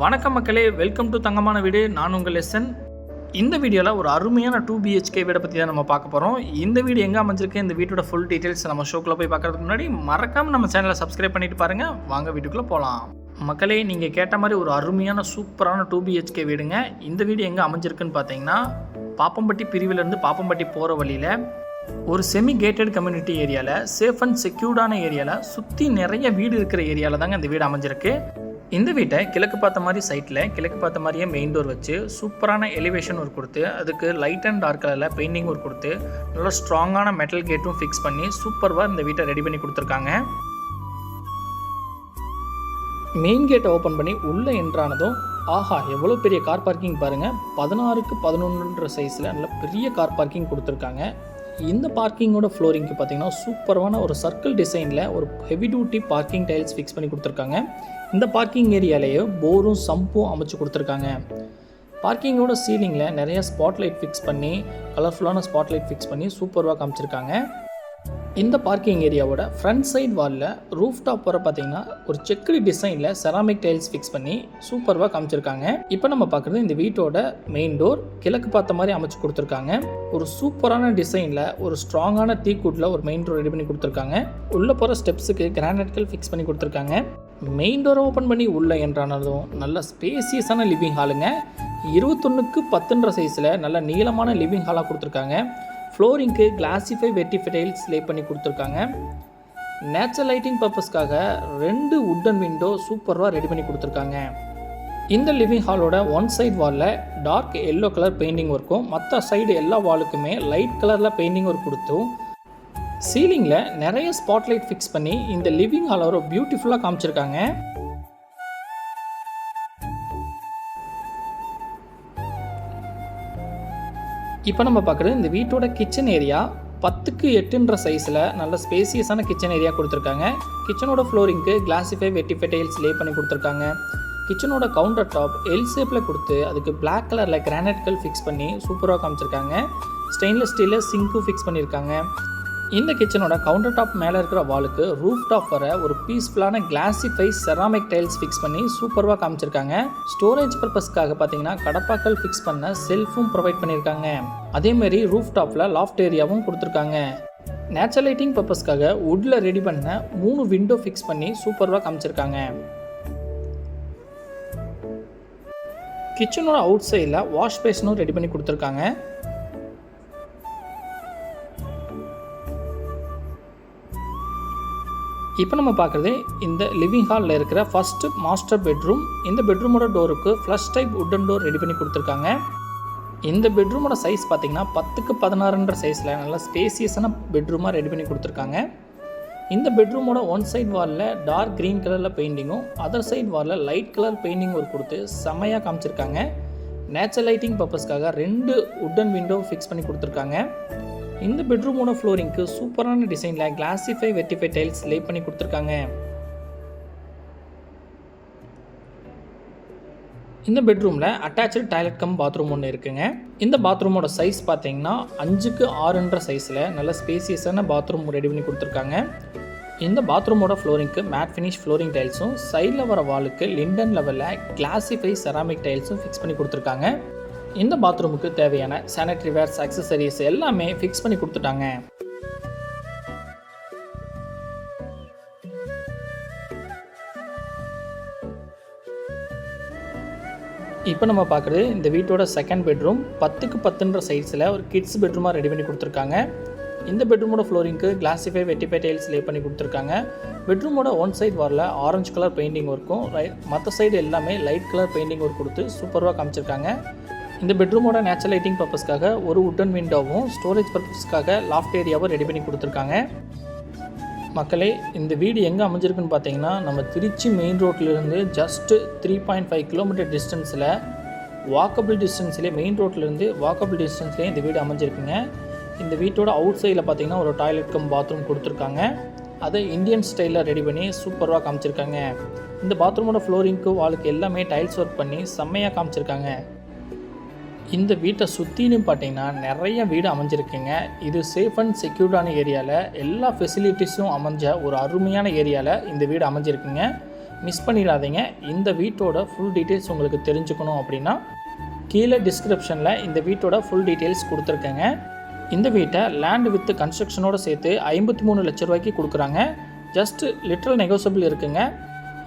வணக்கம் மக்களே welcome to தங்கமான வீடு. நான் உங்கள் லெசன் இந்த வீடியோவில் ஒரு அருமையான டூ பிஹெச்கே வீடை பற்றி தான் நம்ம பார்க்க போகிறோம் இந்த வீடு எங்கே அமைஞ்சிருக்கு இந்த வீட்டோட ஃபுல் டீட்டெயில்ஸ் நம்ம ஷோக்குள்ளே போய் பார்க்கறதுக்கு முன்னாடி மறக்காமல் நம்ம சேனலை சப்ஸ்கிரைப் பண்ணிட்டு பாருங்கள் வாங்க வீட்டுக்குள்ளே போகலாம் மக்களே நீங்கள் கேட்ட மாதிரி ஒரு அருமையான சூப்பரான டூ பிஹெச்கே வீடுங்க. இந்த வீடு எங்கே அமைஞ்சிருக்குன்னு பார்த்தீங்கன்னா பாப்பம்பட்டி பிரிவிலேருந்து பாப்பம்பட்டி போகிற வழியில் ஒரு செமி கேட்டட் கம்யூனிட்டி ஏரியாவில் சேஃப் அண்ட் செக்யூர்டான ஏரியாவில் சுற்றி நிறைய வீடு இருக்கிற ஏரியாவில் தாங்க இந்த வீடு அமைஞ்சிருக்கு. இந்த வீட்டை கிழக்கு பார்த்த மாதிரி சைட்டில் கிழக்கு பார்த்த மாதிரியே மெயின் டோர் வச்சு சூப்பரான எலிவேஷன் ஒர்க் கொடுத்து அதுக்கு லைட் அண்ட் டார்க் கலரில் பெயிண்டிங் ஒர்க் கொடுத்து நல்லா ஸ்ட்ராங்கான மெட்டல் கேட்டும் ஃபிக்ஸ் பண்ணி சூப்பராக இந்த வீட்டை ரெடி பண்ணி கொடுத்துருக்காங்க. மெயின் கேட்டை ஓப்பன் பண்ணி உள்ளே என்ட்ரானதும் ஆஹா எவ்வளோ பெரிய கார் பார்க்கிங் பாருங்கள் பதினாறுக்கு பதினொன்றுன்ற சைஸில் நல்ல பெரிய கார் பார்க்கிங் கொடுத்துருக்காங்க. இந்த பார்க்கிங்கோட ஃப்ளோரிங்க்கு பார்த்தீங்கன்னா சூப்பரான ஒரு சர்க்கிள் டிசைனில் ஒரு heavy duty parking tiles fix பண்ணி கொடுத்துருக்காங்க. இந்த பார்க்கிங் ஏரியாலேயே போரும் சம்பும் அமைச்சு கொடுத்துருக்காங்க. பார்க்கிங்கோட சீலிங்கில் நிறைய ஸ்பாட்லைட் ஃபிக்ஸ் பண்ணி கலர்ஃபுல்லான ஸ்பாட்லைட் ஃபிக்ஸ் பண்ணி சூப்பராக காமிச்சிருக்காங்க. இந்த பார்க்கிங் ஏரியாவோட ஃப்ரண்ட் சைட் வாலில் ரூஃப் டாப் வர பார்த்தீங்கன்னா ஒரு செக்குடு டிசைனில் செராமிக் டைல்ஸ் ஃபிக்ஸ் பண்ணி சூப்பராக காமிச்சிருக்காங்க. இப்போ நம்ம பார்க்குறது இந்த வீட்டோட மெயின் டோர் கிழக்கு பார்த்த மாதிரி அமைச்சு கொடுத்துருக்காங்க. ஒரு சூப்பரான டிசைனில் ஒரு ஸ்ட்ராங்கான தீக்கூட்டில் ஒரு மெயின் டோர் ரெடி பண்ணி கொடுத்துருக்காங்க. உள்ளே போகிற ஸ்டெப்ஸுக்கு கிரானைட்கள் ஃபிக்ஸ் பண்ணி கொடுத்துருக்காங்க. மெயின் டோரை ஓப்பன் பண்ணி உள்ளே என்றானதும் நல்ல ஸ்பேசியஸான லிவிங் ஹாலுங்க இருபத்தொன்னுக்கு பத்துன்ற சைஸில் நல்ல நீளமான லிவிங் ஹாலாக கொடுத்துருக்காங்க. ஃப்ளோரிங்க்கு கிளாசிஃபை வெட்டிஃபை டைல்ஸ் லே பண்ணி கொடுத்துருக்காங்க. நேச்சர் லைட்டிங் பர்பஸ்க்காக ரெண்டு உட்டன் விண்டோ சூப்பராக ரெடி பண்ணி கொடுத்துருக்காங்க. இந்த லிவிங் ஹாலோட ஒன் சைடு வாலில் டார்க் எல்லோ கலர் பெயிண்டிங் ஒர்க்கும் மற்ற சைடு எல்லா வாலுக்குமே லைட் கலரில் பெயிண்டிங் ஒர்க் கொடுத்தும். சீலிங்கில் நிறைய ஸ்பாட்லைட் ஃபிக்ஸ் பண்ணி இந்த லிவிங் ஹாலோட ஒரு பியூட்டிஃபுல்லாக காமிச்சிருக்காங்க. இப்போ நம்ம பார்க்குறது இந்த வீட்டோட கிச்சன் ஏரியா பத்துக்கு எட்டுன்ற சைஸில் நல்ல ஸ்பேசியஸான கிச்சன் ஏரியா கொடுத்துருக்காங்க. கிச்சனோட ஃப்ளோரிங்க்கு கிளாசிஃபை வெட்டிஃபை டைல்ஸ் லே பண்ணி கொடுத்துருக்காங்க. கிச்சனோட கவுண்டர் டாப் எல் ஷேப்பில் கொடுத்து அதுக்கு பிளாக் கலரில் கிரானைட்கள் ஃபிக்ஸ் பண்ணி சூப்பராக காமிச்சிருக்காங்க. ஸ்டெயின்லெஸ் ஸ்டீலில் சிங்க்கும் ஃபிக்ஸ் பண்ணியிருக்காங்க இந்த கிச்சனோட கவுண்டர் டாப் மேலே இருக்கிற வாலுக்கு ரூஃப் டாப் வர ஒரு பீஸ்ஃபுல்லான கிளாசிஃபை செராமிக் டைல்ஸ் ஃபிக்ஸ் பண்ணி சூப்பராக காமிச்சிருக்காங்க. ஸ்டோரேஜ் பர்பஸ்க்காக பார்த்தீங்கன்னா கடப்பாக்கள் ஃபிக்ஸ் பண்ண செல்ஃபும் ப்ரொவைட் பண்ணியிருக்காங்க அதேமாரி ரூஃப் டாப்பில் லாஃப்ட் ஏரியாவும் கொடுத்துருக்காங்க. நேச்சுரல் லைட்டிங் பர்பஸ்க்காக வுட்டில் ரெடி பண்ண மூணு விண்டோ ஃபிக்ஸ் பண்ணி சூப்பராக காமிச்சிருக்காங்க. கிச்சனோட அவுட் சைடில் வாஷ் பேஷனும் ரெடி பண்ணி கொடுத்துருக்காங்க. இப்போ நம்ம பார்க்குறது இந்த லிவிங் ஹாலில் இருக்கிற ஃபஸ்ட்டு மாஸ்டர் பெட்ரூம் இந்த பெட்ரூமோட டோருக்கு flush type wooden door ready பண்ணி கொடுத்துருக்காங்க. இந்த பெட்ரூமோட சைஸ் பார்த்தீங்கன்னா பத்துக்கு பதினாறுன்ற சைஸில் நல்லா ஸ்பேசியஸான பெட்ரூமாக ரெடி பண்ணி கொடுத்துருக்காங்க. இந்த பெட்ரூமோட ஒன் சைடு வாலில் டார்க் க்ரீன் கலரில் பெயிண்டிங்கும் அதர் சைடு வாலில் லைட் கலர் பெயிண்டிங் ஒரு கொடுத்து செம்மையாக காமிச்சிருக்காங்க. நேச்சர் லைட்டிங் பர்பஸ்க்காக ரெண்டு உட்டன் விண்டோ ஃபிக்ஸ் பண்ணி கொடுத்துருக்காங்க. இந்த பெட்ரூமோட ஃப்ளோரிங்க்கு சூப்பரான டிசைனில் கிளாசிஃபை வெட்டிஃபை டைல்ஸ் லே பண்ணி கொடுத்துருக்காங்க. இந்த பெட்ரூமில் அட்டாச்சு டாய்லெட் கம் பாத்ரூம் ஒன்று இருக்குங்க. இந்த பாத்ரூமோட சைஸ் பார்த்தீங்கன்னா அஞ்சுக்கு ஆறுன்ற சைஸில் நல்ல ஸ்பேசியஸான பாத்ரூம் ரெடி பண்ணி கொடுத்துருக்காங்க. இந்த பாத்ரூமோட ஃப்ளோரிங்க்கு மேட் ஃபினிஷ் ஃப்ளோரிங் டைல்ஸும் சைடில் வர வாலுக்கு லிண்டன் லெவலில் கிளாசிஃபை செராமிக் டைல்ஸும் ஃபிக்ஸ் பண்ணி கொடுத்துருக்காங்க. இந்த பாத்ரூமுக்கு தேவையான சானிட்டரி வேர்ஸ் அக்சசரிஸ் எல்லாமே ஃபிக்ஸ் பண்ணி கொடுத்துட்டாங்க. இப்போ நம்ம பார்க்குறது இந்த வீட்டோட செகண்ட் பெட்ரூம் பத்துக்கு பத்துன்ற சைஸில் ஒரு கிட்ஸ் பெட்ரூமாக ரெடி பண்ணி கொடுத்துருக்காங்க. இந்த பெட்ரூமோட ஃப்ளோரிங்க்கு கிளாசிஃபை வெட்டிஃபை டைல்ஸ் லே பண்ணி கொடுத்துருக்காங்க. பெட்ரூமோட ஒன் சைடு வரல ஆரஞ்சு கலர் பெயிண்டிங் ஒர்க்கும் ரைட் மற்ற சைடு எல்லாமே லைட் கலர் பெயிண்டிங் ஒர்க் கொடுத்து சூப்பராக காமிச்சிருக்காங்க. இந்த பெட்ரூமோட நேச்சுரல் லைட்டிங் பர்பஸ்க்காக ஒரு உட்டன் விண்டோவும் ஸ்டோரேஜ் பர்பஸ்க்காக லாஃப்ட் ஏரியாவும் ரெடி பண்ணி கொடுத்துருக்காங்க. மக்களே இந்த வீடு எங்கே அமைஞ்சிருக்குன்னு பார்த்தீங்கன்னா நம்ம திருச்சி மெயின் ரோட்லேருந்து just three point five kilometre டிஸ்டன்ஸில் வாக்கபிள் டிஸ்டன்ஸ்லேயே மெயின் ரோட்லேருந்து வாக்கபிள் டிஸ்டன்ஸ்லேயே இந்த வீடு அமைஞ்சிருக்குங்க. இந்த வீட்டோட அவுட் சைடில் பார்த்தீங்கன்னா ஒரு டாய்லெட் கம் பாத்ரூம் கொடுத்துருக்காங்க. அதை இந்தியன் ஸ்டைலில் ரெடி பண்ணி சூப்பராக காமிச்சிருக்காங்க. இந்த பாத்ரூமோட ஃப்ளோரிங்க்கு வாளுக்கு எல்லாமே டைல்ஸ் ஒர்க் பண்ணி செம்மையாக காமிச்சிருக்காங்க. இந்த வீட்டை சுற்றின்னு பார்த்தீங்கன்னா நிறைய வீடு அமைஞ்சிருக்குங்க. இது சேஃப் அண்ட் செக்யூர்டான ஏரியாவில் எல்லா ஃபெசிலிட்டிஸும் அமைஞ்ச ஒரு அருமையான ஏரியாவில் இந்த வீடு அமைஞ்சிருக்குங்க. மிஸ் பண்ணிடாதீங்க. இந்த வீட்டோட ஃபுல் டீட்டெயில்ஸ் உங்களுக்கு தெரிஞ்சுக்கணும் அப்படின்னா கீழே டிஸ்கிரிப்ஷனில் இந்த வீட்டோட ஃபுல் டீட்டெயில்ஸ் கொடுத்துருக்கேங்க. இந்த வீட்டை லேண்ட் வித் கன்ஸ்ட்ரக்ஷனோட சேர்த்து ஐம்பத்தி மூணு லட்ச ரூபாய்க்கு கொடுக்குறாங்க. ஜஸ்ட் லிட்ரல் நெகோசபிள் இருக்குங்க.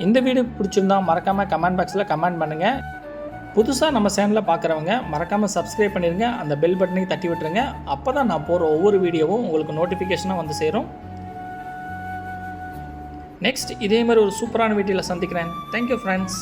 இந்த வீடு பிடிச்சிருந்தா மறக்காமல் கமெண்ட் பாக்ஸில் கமெண்ட் பண்ணுங்கள் புதுசாக நம்ம சேனலில் பார்க்குறவங்க மறக்காமல் சப்ஸ்கிரைப் பண்ணிடுங்க அந்த பெல் பட்டனையும் தட்டி விட்டுருங்க. அப்போ தான் நான் போகிற ஒவ்வொரு வீடியோவும் உங்களுக்கு நோட்டிஃபிகேஷனாக வந்து சேரும். நெக்ஸ்ட் இதே மாதிரி ஒரு சூப்பரான வீடியோவில் சந்திக்கிறேன். Thank you friends